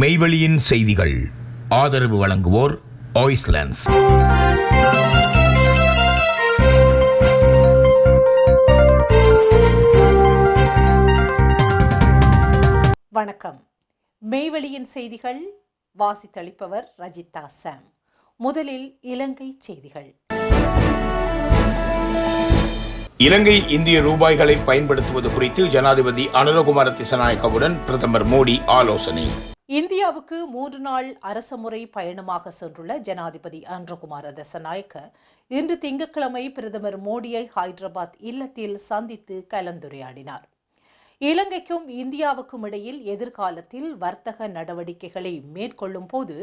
மெய்வெளியின் செய்திகள். ஆதரவு வழங்குவோர் ஆய்ஸ்லாண்ட்ஸ் வணக்கம். மெய்வெளியின் செய்திகள் வாசித்தளிப்பவர் ரஜிதா சாம். முதலில் இலங்கை செய்திகள். இலங்கை இந்திய ரூபாய்களை பயன்படுத்துவது குறித்து ஜனாதிபதி அனுரகுமார திசநாயக்கவுடன் பிரதமர் மோடி ஆலோசனை. இந்தியாவுக்கு மூன்று நாள் அரசமுறை பயணமாக சென்றுள்ள ஜனாதிபதி அன்ரகுமார தசநாயக்க இன்று திங்கட்கிழமை பிரதமர் மோடியை ஹைதராபாத் இல்லத்தில் சந்தித்து கலந்துரையாடினார். இலங்கைக்கும் இந்தியாவுக்கும் இடையில் எதிர்காலத்தில் வர்த்தக நடவடிக்கைகளை மேற்கொள்ளும் போது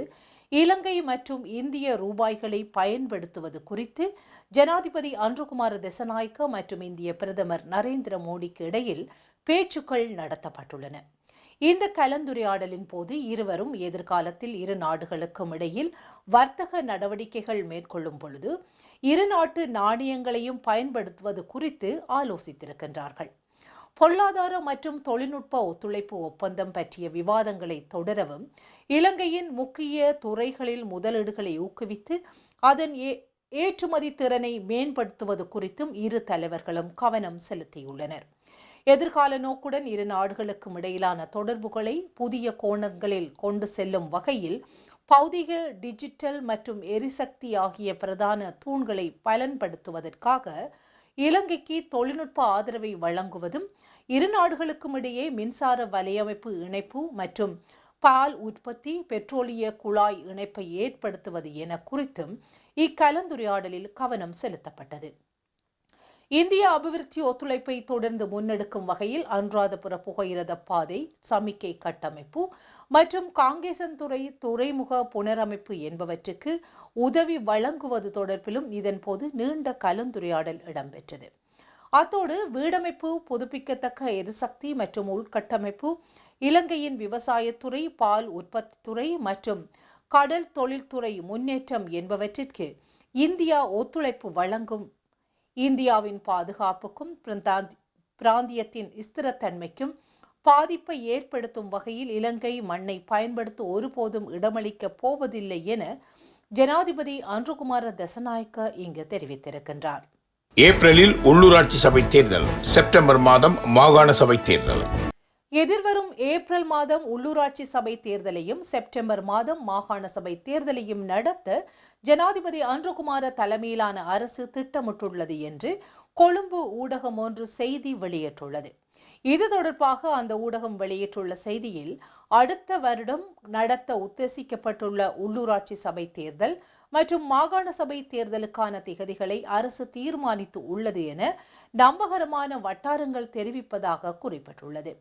இலங்கை மற்றும் இந்திய ரூபாய்களை பயன்படுத்துவது குறித்து ஜனாதிபதி அன்ருகுமார திசநாயக்க மற்றும் இந்திய பிரதமர் நரேந்திர மோடிக்கு இடையில் பேச்சுக்கள் நடத்தப்பட்டுள்ளன. இந்த கலந்துரையாடலின் போது இருவரும் எதிர்காலத்தில் இரு நாடுகளுக்கும் இடையில் வர்த்தக நடவடிக்கைகள் மேற்கொள்ளும் பொழுது இரு நாட்டு நாணயங்களையும் பயன்படுத்துவது குறித்து ஆலோசித்திருக்கின்றார்கள். பொருளாதார மற்றும் தொழில்நுட்ப ஒத்துழைப்பு ஒப்பந்தம் பற்றிய விவாதங்களை தொடரவும் இலங்கையின் முக்கிய துறைகளில் முதலீடுகளை ஊக்குவித்து அதன் ஏ- ஏற்றுமதி திறனை மேம்படுத்துவது குறித்தும் இரு தலைவர்களும் கவனம் செலுத்தியுள்ளனர். எதிர்கால நோக்குடன் இரு நாடுகளுக்கும் இடையிலான தொடர்புகளை புதிய கோணங்களில் கொண்டு செல்லும் வகையில் பௌதிக டிஜிட்டல் மற்றும் எரிசக்தி ஆகிய பிரதான தூண்களை பயன்படுத்துவதற்காக இலங்கைக்கு தொழில்நுட்ப ஆதரவை வழங்குவதும் இரு நாடுகளுக்கும் இடையே மின்சார வலையமைப்பு இணைப்பு மற்றும் பால் உற்பத்தி பெட்ரோலிய குழாய் இணைப்பை ஏற்படுத்துவது என குறித்தும் இக்கலந்துரையாடலில் கவனம் செலுத்தப்பட்டது. இந்திய அபிவிருத்தி ஒத்துழைப்பை தொடர்ந்து முன்னெடுக்கும் வகையில் அனுராதபுர புகையிரத பாதை சமிக்கை கட்டமைப்பு மற்றும் காங்கேசன்துறை துறைமுக புனரமைப்பு என்பவற்றுக்கு உதவி வழங்குவது தொடர்பிலும் இதன்போது நீண்ட கலந்துரையாடல் இடம்பெற்றது. அத்தோடு வீடமைப்பு புதுப்பிக்கத்தக்க எரிசக்தி மற்றும் உள்கட்டமைப்பு இலங்கையின் விவசாயத்துறை பால் உற்பத்தி துறை மற்றும் கடல் தொழில்துறை முன்னேற்றம் என்பவற்றிற்கு இந்தியா ஒத்துழைப்பு வழங்கும் இந்தியாவின் பாதுகாப்புக்கும் பிராந்தியத்தின் ஸ்திரத்தன்மைக்கும் பாதிப்பை ஏற்படுத்தும் வகையில் இலங்கை மண்ணை பயன்படுத்த ஒருபோதும் இடமளிக்கப் போவதில்லை என ஜனாதிபதி அன்றுகுமார தசநாயக்க இங்கு தெரிவித்திருக்கின்றார். ஏப்ரலில் உள்ளூராட்சி சபை தேர்தல் செப்டம்பர் மாதம் மாகாண சபை தேர்தல். எதிர்வரும் ஏப்ரல் மாதம் உள்ளூராட்சி சபை தேர்தலையும் செப்டம்பர் மாதம் மாகாண சபை தேர்தலையும் நடத்த ஜனாதிபதி அன்றுகுமார தலைமையிலான அரசு திட்டமிட்டுள்ளது என்று கொழும்பு ஊடகம் ஒன்று செய்தி வெளியிட்டுள்ளது. இது தொடர்பாக அந்த ஊடகம் வெளியிட்டுள்ள செய்தியில் அடுத்த வருடம் நடத்த உத்தேசிக்கப்பட்டுள்ள உள்ளூராட்சி சபை தேர்தல் மற்றும் மாகாண சபை தேர்தலுக்கான திகதிகளை அரசு தீர்மானித்து உள்ளது என நம்பகரமான வட்டாரங்கள் தெரிவிப்பதாக குறிப்பிட்டுள்ளது.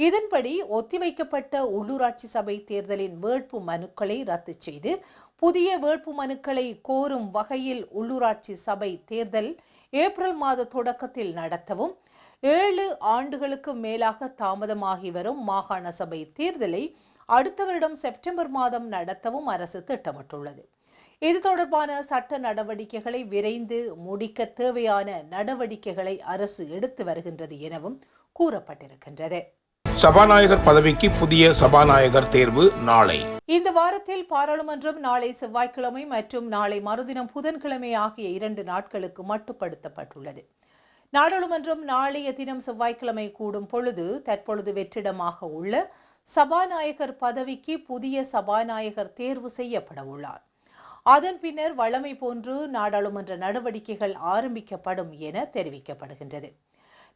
இதன்படி ஒத்திவைக்கப்பட்ட உள்ளூராட்சி சபை தேர்தலின் வேட்பு மனுக்களை ரத்து செய்து புதிய வேட்பு மனுக்களை கோரும் வகையில் உள்ளூராட்சி சபை தேர்தல் ஏப்ரல் மாத தொடக்கத்தில் நடத்தவும் ஏழு ஆண்டுகளுக்கு மேலாக தாமதமாகி வரும் மாகாண சபை தேர்தலை அடுத்த வருடம் செப்டம்பர் மாதம் நடத்தவும் அரசு திட்டமிட்டுள்ளது. இது தொடர்பான சட்ட நடவடிக்கைகளை விரைந்து முடிக்க தேவையான நடவடிக்கைகளை அரசு எடுத்து வருகின்றது எனவும் கூறப்பட்டிருக்கின்றது. சபாநாயகர் பதவிக்கு புதிய சபாநாயகர் தேர்வு நாளை. இந்த வாரத்தில் பாராளுமன்றம் நாளை செவ்வாய்க்கிழமை மற்றும் நாளை மறுதினம் புதன்கிழமை ஆகிய இரண்டு நாட்களுக்கு மட்டுப்படுத்தப்பட்டுள்ளது. நாடாளுமன்றம் நாளைய தினம் செவ்வாய்க்கிழமை கூடும் பொழுது தற்பொழுது வெற்றிடமாக உள்ள சபாநாயகர் பதவிக்கு புதிய சபாநாயகர் தேர்வு செய்யப்பட உள்ளார். அதன் பின்னர் வழமை போன்று நாடாளுமன்ற நடவடிக்கைகள் ஆரம்பிக்கப்படும் என தெரிவிக்கப்படுகின்றது.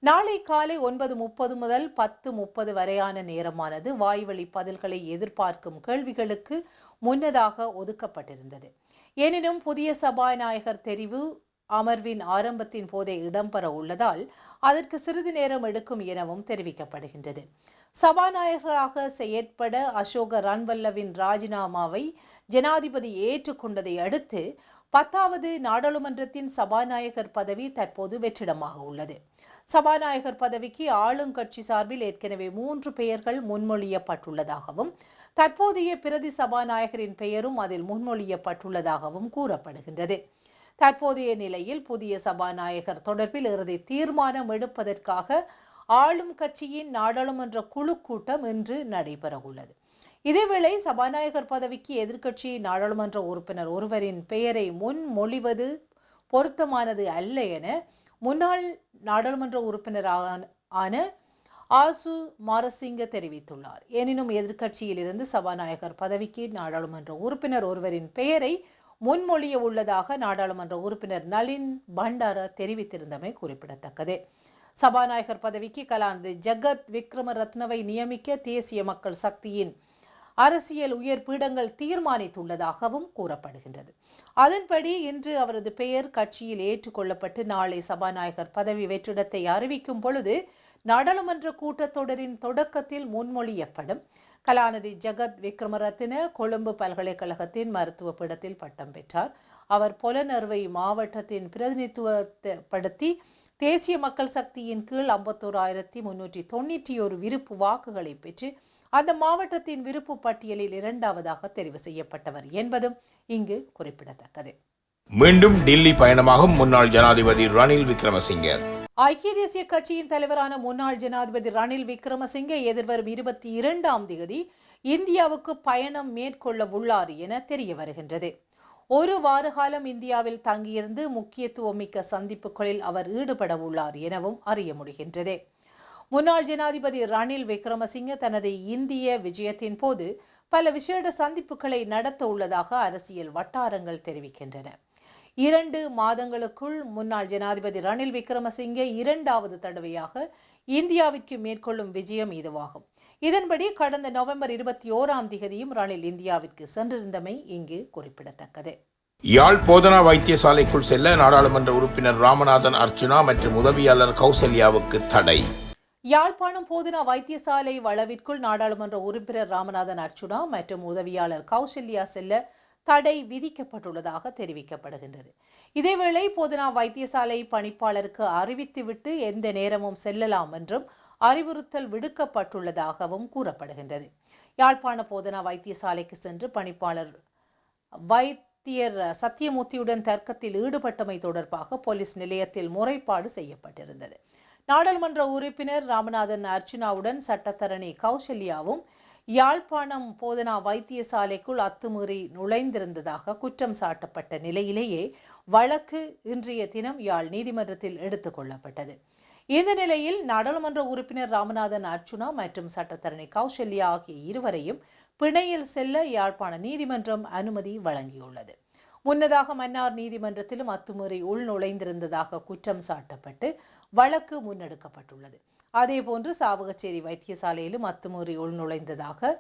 நாளை காலை ஒன்பது முப்பது முதல் பத்து முப்பது வரையான நேரமானது. வாய்வழி பதில்களை எதிர்பார்க்கும் கேள்விகளுக்கு முன்னதாக ஒதுக்கப்பட்டிருந்தது. எனினும் புதிய சபாநாயகர் தெரிவு அமர்வின் ஆரம்பத்தின் போதே இடம்பெற உள்ளதால் அதற்கு சிறிது நேரம் எடுக்கும் எனவும் தெரிவிக்கப்படுகின்றது. சபாநாயகராக செயற்பட அசோக ரன்வல்லவின் ராஜினாமாவை ஜனாதிபதி ஏற்றுக்கொண்டதை அடுத்து பத்தாவது நாடாளுமன்றத்தின் சபாநாயகர் பதவி தற்போது வெற்றிடமாக உள்ளது. சபாநாயகர் பதவிக்கு ஆளுங்கட்சி சார்பில் ஏற்கனவே மூன்று பெயர்கள் முன்மொழியப்பட்டுள்ளதாகவும் தற்போதைய பிரதி சபாநாயகரின் பெயரும் அதில் முன்மொழியப்பட்டுள்ளதாகவும் கூறப்படுகின்றது. தற்போதைய நிலையில் புதிய சபாநாயகர் தொடர்பில் இறுதி தீர்மானம் எடுப்பதற்காக ஆளும் கட்சியின் நாடாளுமன்ற குழு கூட்டம் இன்று நடைபெறவுள்ளது. இதேவேளை சபாநாயகர் பதவிக்கு எதிர்க்கட்சி நாடாளுமன்ற உறுப்பினர் ஒருவரின் பெயரை முன்மொழிவது பொருத்தமானது அல்ல என முன்னாள் நாடாளுமன்ற உறுப்பினரான ஆன ஆசு மாரசிங்க தெரிவித்துள்ளார். எனினும் எதிர்க்கட்சியில் இருந்து சபாநாயகர் பதவிக்கு நாடாளுமன்ற உறுப்பினர் ஒருவரின் பெயரை முன்மொழிய உள்ளதாக நாடாளுமன்ற உறுப்பினர் நளின் பண்டார தெரிவித்திருந்தமை குறிப்பிடத்தக்கது. சபாநாயகர் பதவிக்கு கலாநிதி ஜகத் விக்ரம ரத்னவை நியமிக்க தேசிய மக்கள் சக்தியின் அரசியல் உயர் பீடங்கள் தீர்மானித்துள்ளதாகவும் கூறப்படுகின்றது. அதன்படி இன்று அவரது பெயர் கட்சியில் ஏற்றுக்கொள்ளப்பட்டு நாளை சபாநாயகர் பதவி வெற்றிடத்தை அறிவிக்கும் பொழுது நாடாளுமன்ற கூட்டத்தொடரின் தொடக்கத்தில் முன்மொழியப்படும் கலாநிதி ஜெகத் விக்ரமரத்தின கொழும்பு பல்கலைக்கழகத்தின் மருத்துவ பீடத்தில் பட்டம் பெற்றார். அவர் பொலனறுவை மாவட்டத்தின் பிரதிநிதித்துவப்படுத்தி தேசிய மக்கள் சக்தியின் கீழ் ஐம்பத்தோராயிரத்தி முன்னூற்றி தொண்ணூற்றி ஒரு விருப்பு வாக்குகளை பெற்று அந்த மாவட்டத்தின் விருப்பு பட்டியலில் இரண்டாவதாக தெரிவு செய்யப்பட்டவர் என்பதும் இங்கு குறிப்பிடத்தக்கது. மீண்டும் டில்லி பயணமாகும் முன்னாள் ஜனாதிபதி ரணில் விக்ரமசிங்க. ஐக்கிய தேசிய கட்சியின் தலைவரான முன்னாள் ஜனாதிபதி ரணில் விக்ரமசிங்கே எதிர்வரும் இருபத்தி இரண்டாம் தேதி இந்தியாவுக்கு பயணம் மேற்கொள்ள உள்ளார் என தெரிய வருகின்றது. ஒரு வார காலம் இந்தியாவில் தங்கியிருந்து முக்கியத்துவமிக்க சந்திப்புகளில் அவர் ஈடுபட உள்ளார் எனவும் அறிய முடிகின்றது. முன்னாள் ஜனாதிபதி ரணில் விக்ரமசிங்க தனது இந்திய விஜயத்தின் போது பல விசேட சந்திப்புகளை நடத்த உள்ளதாக அரசியல் வட்டாரங்கள் தெரிவிக்கின்றன. இரண்டு மாதங்களுக்குள் முன்னாள் ஜனாதிபதி ரணில் விக்ரமசிங்கே இரண்டாவது தடவையாக இந்தியாவிற்கு மேற்கொள்ளும் விஜயம் இதுவாகும். இதன்படி கடந்த நவம்பர் இருபத்தி ஓராம் திகதியும் ரணில் இந்தியாவிற்கு சென்றிருந்தமை இங்கு குறிப்பிடத்தக்கது. யாழ் போதனா வைத்தியசாலைக்குள் செல்ல நாடாளுமன்ற உறுப்பினர் ராமநாதன் அர்ஜுனா மற்றும் உதவியாளர் கௌசல்யாவுக்கு தடை. யாழ்ப்பாணம் போதனா வைத்தியசாலை வளவிற்குள் நாடாளுமன்ற உறுப்பினர் ராமநாதன் அர்ச்சுனா மற்றும் உதவியாளர் கௌசல்யா செல்ல தடை விதிக்கப்பட்டுள்ளதாக தெரிவிக்கப்படுகின்றது. இதேவேளை போதனா வைத்தியசாலை பணிப்பாளருக்கு அறிவித்துவிட்டு எந்த நேரமும் செல்லலாம் என்றும் அறிவுறுத்தல் விடுக்கப்பட்டுள்ளதாகவும் கூறப்படுகின்றது. யாழ்ப்பாண போதனா வைத்தியசாலைக்கு சென்று பணிப்பாளர் வைத்தியர் சத்தியமூர்த்தியுடன் தர்க்கத்தில் ஈடுபட்டமை தொடர்பாக போலீஸ் நிலையத்தில் முறைப்பாடு செய்யப்பட்டிருந்தது. நாடாளுமன்ற உறுப்பினர் ராமநாதன் அர்ச்சுனாவுடன் சட்டத்தரணி கௌசல்யாவும் யாழ்ப்பாணம் போதனா வைத்தியசாலைக்குள் அத்துமீறி நுழைந்திருந்ததாக குற்றம் சாட்டப்பட்ட நிலையிலேயே வழக்கு இன்றைய தினம் யாழ் நீதிமன்றத்தில் எடுத்துக் கொள்ளப்பட்டது. இந்த நிலையில் நாடாளுமன்ற உறுப்பினர் ராமநாதன் அர்ச்சுனா மற்றும் சட்டத்தரணி கௌசல்யா ஆகிய இருவரையும் பிணையில் செல்ல யாழ்ப்பாண நீதிமன்றம் அனுமதி வழங்கியுள்ளது. முன்னதாக மன்னார் நீதிமன்றத்திலும் அத்துமீறி உள்நுழைந்திருந்ததாக குற்றம் சாட்டப்பட்டு வழக்கு முன்னெடுக்கப்பட்டுள்ளது. அதேபோன்று சாவகச்சேரி வைத்தியசாலையிலும் அத்துமீறி உள் நுழைந்ததாக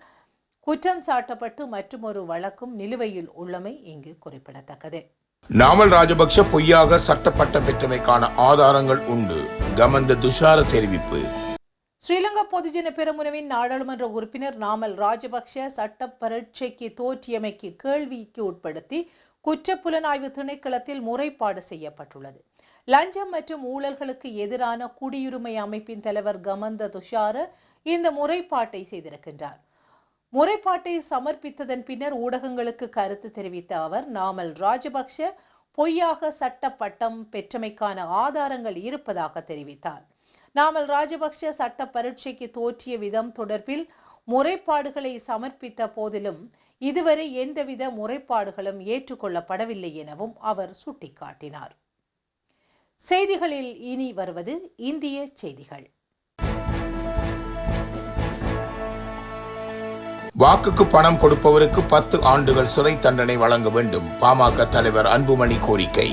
குற்றம் சாட்டப்பட்டு மற்றுமொரு வழக்கும் நிலுவையில் உள்ளமை இங்கு குறிப்பிடத்தக்கது. நாமல் ராஜபக்ஷ பொய்யாக சட்டப்பட்டம் பெற்றமைக்கான ஆதாரங்கள் உண்டு. கமந்த துஷார தெரிவிப்பு. ஸ்ரீலங்கா பொதுஜன பெரமுனவின் நாடாளுமன்ற உறுப்பினர் நாமல் ராஜபக்ஷ சட்ட பரீட்சைக்கு தோற்றியமைக்கு கேள்விக்கு உட்படுத்தி குற்றப்புலனாய்வு திணைக்களத்தில் முறைப்பாடு செய்யப்பட்டுள்ளது. லஞ்சம் மற்றும் ஊழல்களுக்கு எதிரான குடியுரிமை அமைப்பின் தலைவர் கமந்த துஷார இந்த முறைப்பாட்டை செய்திருக்கின்றார். முறைப்பாட்டை சமர்ப்பித்ததன் பின்னர் ஊடகங்களுக்கு கருத்து தெரிவித்த அவர் நாமல் ராஜபக்ஷ பொய்யாக சட்ட பட்டம் பெற்றமைக்கான ஆதாரங்கள் இருப்பதாக தெரிவித்தார். நாமல் ராஜபக்ஷ சட்ட பரீட்சைக்கு தோற்றிய விதம் தொடர்பில் முறைப்பாடுகளை சமர்ப்பித்த போதிலும் இதுவரை எந்தவித முறைப்பாடுகளும் ஏற்றுக்கொள்ளப்படவில்லை எனவும் அவர் சுட்டிக்காட்டினார். செய்திகளில் இனி வருவது இந்திய செய்திகள். வாக்குக்கு பணம் கொடுப்பவருக்கு பத்து ஆண்டுகள் சிறை தண்டனை வழங்க வேண்டும் பாமக தலைவர் அன்புமணி கோரிக்கை.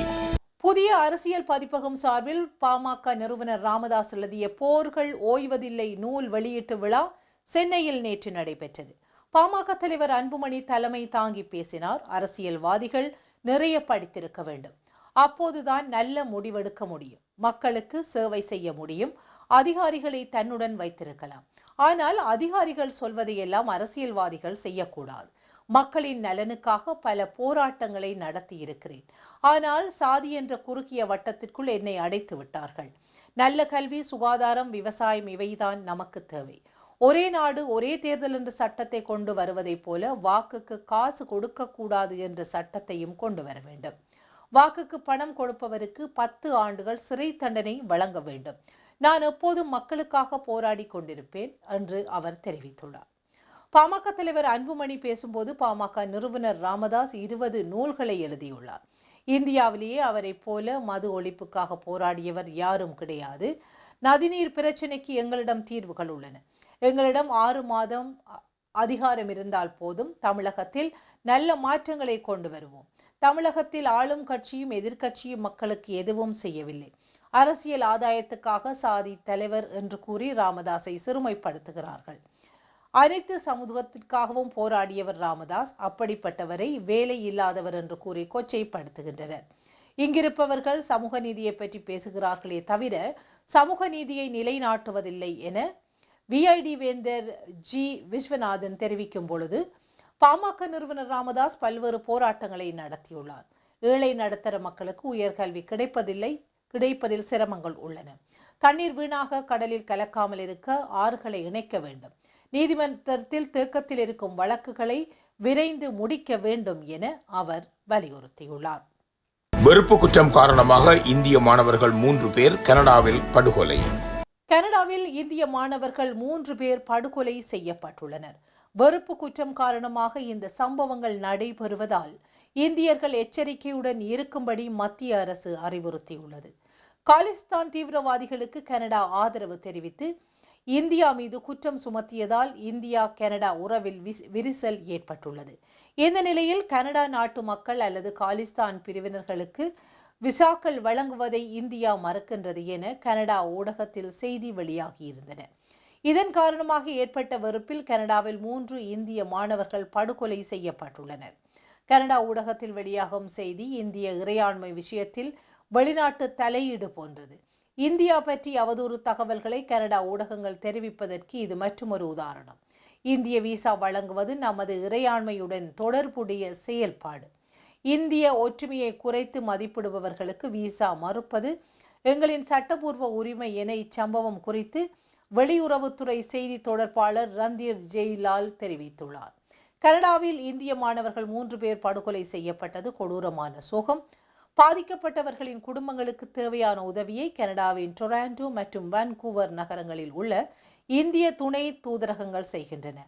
புதிய அரசியல் பதிப்பகம் சார்பில் பாமக நிறுவனர் ராமதாஸ் எழுதிய போர்கள் ஓய்வதில்லை நூல் வெளியீட்டு விழா சென்னையில் நேற்று நடைபெற்றது. பாமக தலைவர் அன்புமணி தலைமை தாங்கி பேசினார். அரசியல்வாதிகள் நிறைய படித்திருக்க வேண்டும். அப்போதுதான் நல்ல முடிவெடுக்க முடியும். மக்களுக்கு சேவை செய்ய முடியும். அதிகாரிகளை தன்னுடன் வைத்திருக்கலாம். ஆனால் அதிகாரிகள் சொல்வதையெல்லாம் அரசியல்வாதிகள் செய்யக்கூடாது. மக்களின் நலனுக்காக பல போராட்டங்களை நடத்தி இருக்கிறேன். ஆனால் சாதி என்ற குறுகிய வட்டத்திற்குள் என்னை அடைத்து விட்டார்கள். நல்ல கல்வி சுகாதாரம் விவசாயம் இவைதான் நமக்கு தேவை. ஒரே நாடு ஒரே தேர்தல் என்ற சட்டத்தை கொண்டு வருவதைப் போல வாக்குக்கு காசு கொடுக்கக்கூடாது என்ற சட்டத்தையும் கொண்டு வர வேண்டும். வாக்குக்கு பணம் கொடுப்பவருக்கு பத்து ஆண்டுகள் சிறை தண்டனை வழங்க வேண்டும். நான் எப்போதும் மக்களுக்காக போராடி கொண்டிருப்பேன் என்று அவர் தெரிவித்துள்ளார். பாமக தலைவர் அன்புமணி பேசும்போது பாமக நிறுவனர் ராமதாஸ் இருபது நூல்களை எழுதியுள்ளார். இந்தியாவிலேயே அவரைப் போல மது ஒழிப்புக்காக போராடியவர் யாரும் கிடையாது. நதிநீர் பிரச்சினைக்கு எங்களிடம் தீர்வுகள் உள்ளன. எங்களிடம் ஆறு மாதம் அ- அதிகாரம் இருந்தால் போதும். தமிழகத்தில் நல்ல மாற்றங்களை கொண்டு வருவோம். தமிழகத்தில் ஆளும் கட்சியும் எதிர்க்கட்சியும் மக்களுக்கு எதுவும் செய்யவில்லை. அரசியல் ஆதாயத்துக்காக சாதி தலைவர் என்று கூறி ராமதாஸை சிறுமைப்படுத்துகிறார்கள். அனைத்து சமூகத்திற்காகவும் போராடியவர் ராமதாஸ் அப்படிப்பட்டவரை வேலை இல்லாதவர் என்று கூறி கொச்சைப்படுத்துகின்றனர். இங்கிருப்பவர்கள் சமூக நீதியை பற்றி பேசுகிறார்களே தவிர சமூக நீதியை நிலைநாட்டுவதில்லை என விஐடி வேந்தர் ஜி விஸ்வநாதன் தெரிவிக்கும் பொழுது பாமக நிறுவனர் ராமதாஸ் பல்வேறு போராட்டங்களை நடத்தியுள்ளார். ஏழை நடுத்தர மக்களுக்கு உயர்கல்வி கிடைப்பதில்லை கிடைப்பதில் சிரமங்கள் உள்ளன. தண்ணீர் வீணாக கடலில் கலக்காமல் இருக்க ஆறுகளை இணைக்க வேண்டும். நீதிமன்றத்தில் தேக்கத்தில் இருக்கும் வழக்குகளை விரைந்து முடிக்க வேண்டும் என அவர் வலியுறுத்தியுள்ளார். வெறுப்பு குற்றம் காரணமாக இந்திய மாணவர்கள் மூன்று பேர் கனடாவில் படுகொலை. கனடாவில் இந்திய மாணவர்கள் மூன்று பேர் படுகொலை செய்யப்பட்டுள்ளனர். வெறுப்பு குற்றம் காரணமாக இந்த சம்பவங்கள் நடைபெறுவதால் இந்தியர்கள் எச்சரிக்கையுடன் இருக்கும்படி மத்திய அரசு அறிவுறுத்தியுள்ளது. காலிஸ்தான் தீவிரவாதிகளுக்கு கனடா ஆதரவு தெரிவித்து இந்தியா மீது குற்றம் சுமத்தியதால் இந்தியா கனடா உறவில் விரிசல் ஏற்பட்டுள்ளது. இந்த நிலையில் கனடா நாட்டு மக்கள் அல்லது காலிஸ்தான் பிரிவினர்களுக்கு விசாக்கள் வழங்குவதை இந்தியா மறுக்கின்றது என கனடா ஊடகத்தில் செய்தி வெளியாகியிருந்தன இதன் காரணமாக ஏற்பட்ட வெறுப்பில் கனடாவில் மூன்று இந்திய மாணவர்கள் படுகொலை செய்யப்பட்டுள்ளனர். கனடா ஊடகத்தில் வெளியாகும் செய்தி இந்திய இறையாண்மை விஷயத்தில் வெளிநாட்டு தலையீடு போன்றது. இந்தியா பற்றி அவதூறு தகவல்களை கனடா ஊடகங்கள் தெரிவிப்பதற்கு இது மற்றொரு உதாரணம். இந்திய விசா வழங்குவது நமது இறையாண்மையுடன் தொடர்புடைய செயல்பாடு. இந்திய ஒற்றுமையை குறைத்து மதிப்பிடுபவர்களுக்கு விசா மறுப்பது எங்களின் சட்டபூர்வ உரிமை என இச்சம்பவம் குறித்து வெளியுறவுத்துறை செய்தி தொடர்பாளர் ரந்தீர் ஜெய்லால் தெரிவித்துள்ளார். கனடாவில் இந்திய மாணவர்கள் மூன்று பேர் படுகொலை செய்யப்பட்டது கொடூரமான சோகம். பாதிக்கப்பட்டவர்களின் குடும்பங்களுக்கு தேவையான உதவியை கனடாவின் டொராண்டோ மற்றும் வான்கூவர் நகரங்களில் உள்ள இந்திய துணை தூதரகங்கள் செய்கின்றன.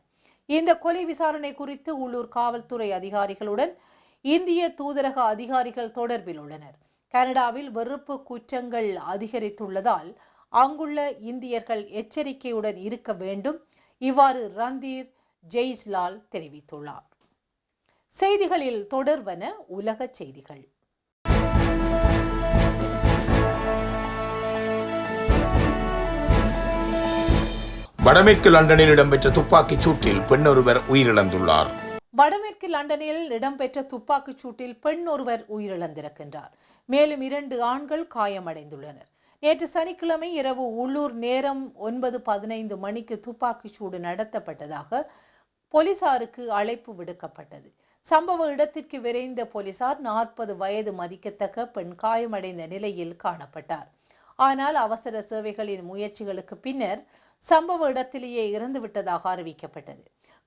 இந்த கொலை விசாரணை குறித்து உள்ளூர் காவல்துறை அதிகாரிகளுடன் இந்திய தூதரக அதிகாரிகள் தொடர்பில் உள்ளனர். கனடாவில் வெறுப்பு குற்றங்கள் அதிகரித்துள்ளதால் அங்குள்ள இந்தியர்கள் எச்சரிக்கையுடன் இருக்க வேண்டும். இவ்வாறு ரந்தீர் ஜெய்ஸ்லால் தெரிவித்துள்ளார். செய்திகளில் தொடர்வன உலகச் செய்திகள். வடமேற்கு லண்டனில் இடம்பெற்ற துப்பாக்கிச் சூட்டில் பெண்ணொருவர் உயிரிழந்துள்ளார். வடமேற்கு லண்டனில் இடம்பெற்ற துப்பாக்கிச் சூட்டில் பெண் ஒருவர் உயிரிழந்திருக்கின்றார். மேலும் இரண்டு ஆண்கள் காயமடைந்துள்ளனர். நேற்று சனிக்கிழமை இரவு உள்ளூர் நேரம் ஒன்பது பதினைந்து மணிக்கு துப்பாக்கிச் சூடு நடத்தப்பட்டதாக போலீசாருக்கு அழைப்பு விடுக்கப்பட்டது. சம்பவ இடத்திற்கு விரைந்த போலீசார் நாற்பது வயது மதிக்கத்தக்க பெண் காயமடைந்த நிலையில் காணப்பட்டார். ஆனால் அவசர சேவைகளின் முயற்சிகளுக்கு பின்னர் சம்பவ இடத்திலேயே இறந்துவிட்டதாக அறிவிக்கப்பட்டது.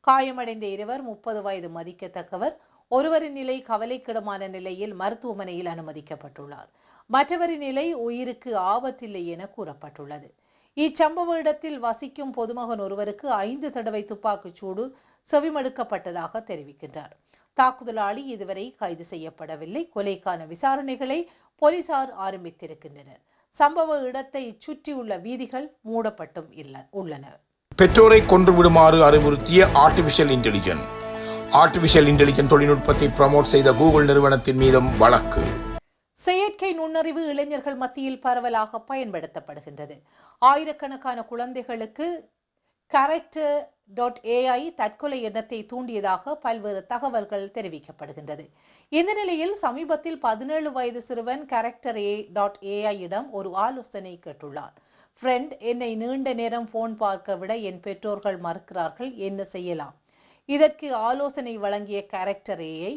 காயமடைந்த இருவர் முப்பது வயது மதிக்கத்தக்கவர் ஒருவரின் நிலை கவலைக்கிடமான நிலையில் மருத்துவமனையில் அனுமதிக்கப்பட்டுள்ளார். மற்றவரின் நிலை உயிருக்கு ஆபத்தில்லை என கூறப்பட்டுள்ளது. இச்சம்பவ இடத்தில் வசிக்கும் பொதுமகன் ஒருவருக்கு ஐந்து தடவை துப்பாக்கிச் சூடு செவிமடுக்கப்பட்டதாக தெரிவிக்கின்றார். தாக்குதலாளி இதுவரை கைது செய்யப்படவில்லை. கொலைக்கான விசாரணைகளை போலீசார் ஆரம்பித்திருக்கின்றனர். சம்பவ இடத்தை சுற்றியுள்ள வீதிகள் மூடப்பட்டும் உள்ளன. பெற்றோரை கொன்று விடுமாறு அறிவுறுத்திய ஆர்டிபிஷியல் இன்டெலிஜென்ட் ஆர்டிபிஷியல் இன்டெலிஜென்ட் தொழில்நுட்பத்தை ப்ரமோட் செய்த கூகுள் நிறுவனத்தின் மீதும் வழக்கு. செயற்கை நுண்ணறிவு இளைஞர்கள் மத்தியில் பரவலாக பயன்படுத்தப்படுகின்றது. ஆயிரக்கணக்கான குழந்தைகளுக்கு கரெக்டர் டாட் ஏஐ தற்கொலை எண்ணத்தை தூண்டியதாக பல்வேறு தகவல்கள் தெரிவிக்கப்படுகின்றது. இந்த நிலையில் சமீபத்தில் பதினேழு வயது சிறுவன் கரெக்டர் ஏ டாட் ஏஐயிடம் ஒரு ஆலோசனை கேட்டுள்ளார். ஃப்ரெண்ட் என்னை நீண்ட நேரம் ஃபோன் பார்க்க விட என் பெற்றோர்கள் மறுக்கிறார்கள் என்ன செய்யலாம்? இதற்கு ஆலோசனை வழங்கிய கேரக்டர் ஏஐ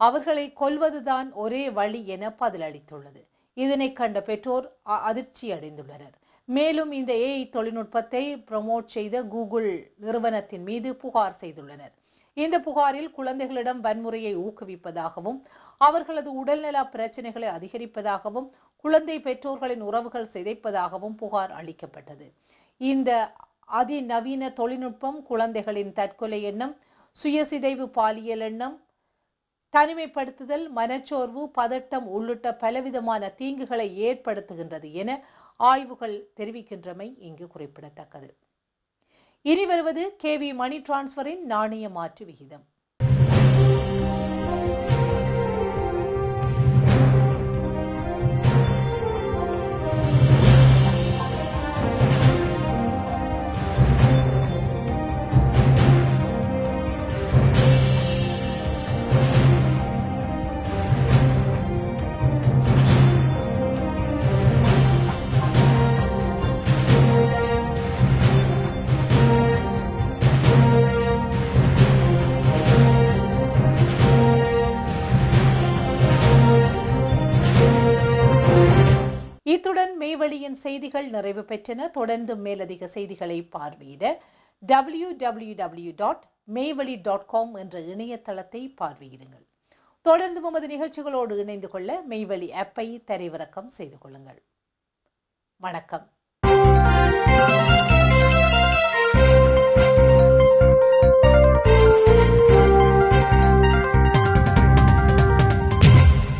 அவர்களை கொல்வதுதான் ஒரே வழி என பதிலளித்துள்ளது. இதனை கண்ட பெற்றோர் அ- அதிர்ச்சி அடைந்துள்ளனர். மேலும் இந்த ஏஐ தொழில்நுட்பத்தை ப்ரமோட் செய்த கூகுள் நிறுவனத்தின் மீது புகார் செய்துள்ளனர். இந்த புகாரில் குழந்தைகளிடம் வன்முறையை ஊக்குவிப்பதாகவும் அவர்களது உடல்நல பிரச்சனைகளை அதிகரிப்பதாகவும் குழந்தை பெற்றோர்களின் உறவுகள் சிதைப்பதாகவும் புகார் அளிக்கப்பட்டது. இந்த அதிநவீன தொழில்நுட்பம் குழந்தைகளின் தற்கொலை எண்ணம் சுயசிதைவு பாலியல் எண்ணம் தனிமைப்படுத்துதல் மனச்சோர்வு பதட்டம் உள்ளிட்ட பலவிதமான தீங்குகளை ஏற்படுத்துகின்றது என ஆய்வுகள் தெரிவிக்கின்றமை இங்கு குறிப்பிடத்தக்கது. இனி வருவது கேவி மணி டிரான்ஸ்ஃபரின் நாணய மாற்று விகிதம். இத்துடன் மேவழியின் செய்திகள் நிறைவு பெற்றன. தொடர்ந்து மேலதிக செய்திகளை பார்வையிட டபிள்யூ டபிள்யூ டபிள்யூ டாட் மேவழி டாட் காம் என்ற இணையதளத்தை பார்வையிடுங்கள். தொடர்ந்து உமது நிகழ்ச்சிகளோடு இணைந்து கொள்ள மெய்வழி ஆப்பை தரைவிறக்கம் செய்து கொள்ளுங்கள். வணக்கம்.